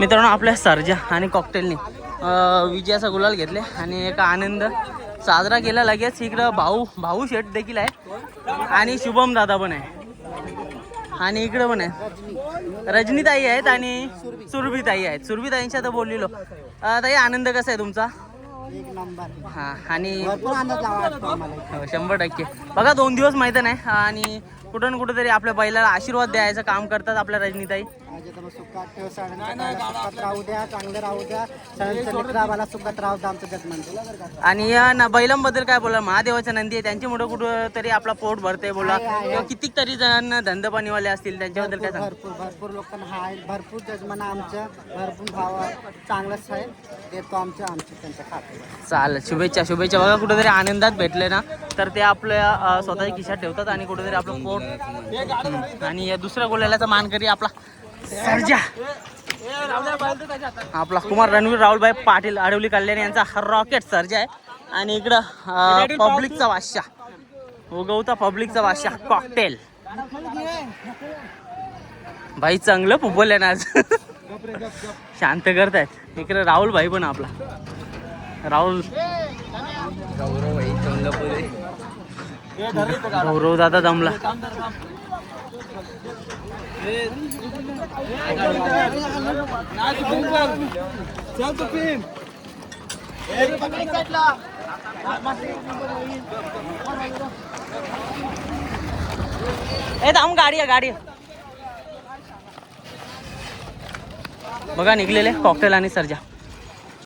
मित्रांनो आपल्या सर्जा आणि कॉकटेलने विजयाचा गुलाल घेतले आणि एक आनंद साजरा केला. लगेच इकडं भाऊ भाऊ शेठ देखील आहे आणि शुभम दादा पण आहे. आणि इकडं पण आहे. रजनीताई आहेत आणि सुरभीताई आहेत. सुरभीताईंच्या तर बोललेलो. ताई आनंद कसा आहे तुमचा? हा आणि हो, शंभर टक्के. बघा दोन दिवस मैदान आहे आणि कुठं ना कुठं तरी आपल्या बैलाला आशीर्वाद द्यायचं काम करतात आपल्या रजनीताई. सुखात सुखात राहू द्या चांगलं राहू द्या. सणांचं लेकरं आम्हाला सुखात राहू द्या आमचं जगमान आणि या ना बैलांबद्दल काय बोला महादेवाच्या नंदी आहे त्यांच्यामुळे कुठं तरी आपला पोट भरते बोला. किंवा कितीक तरी जण धंदपाणीवाले असतील त्यांच्याबद्दल काय सांग भरपूर भरपूर लोकांना भरपूर जजमान आमच्या भरपूर भाव चांगलंच आहे. देतो आमच्या आमच्या त्यांच्या चालेल शुभेच्छा शुभेच्छा. बघा कुठेतरी आनंदात भेटले ना. तर ते आपल्या स्वतःच्या खिशात ठेवतात आणि कुठेतरी आपलं पोट आणि या दुसऱ्या गोल्याचा मानकरी आपला सर्जा. आपला कुमार रणवीर राहुलभाई पाटील आडवली कल्याण यांचा रॉकेट सर्जा आहे. आणि इकडं पब्लिकचा बादशाह उगवता पब्लिकचा बादशाह कॉकटेल. भाई चांगलं फुटबॉल आहे ना आज. शांत करतायत. इकडे राहुल भाई पण आपला. राहुल. गौरव दादा जमला ए थांब गाडी आहे गाडी बघा निघलेले कॉकटेल आणि सर्जा.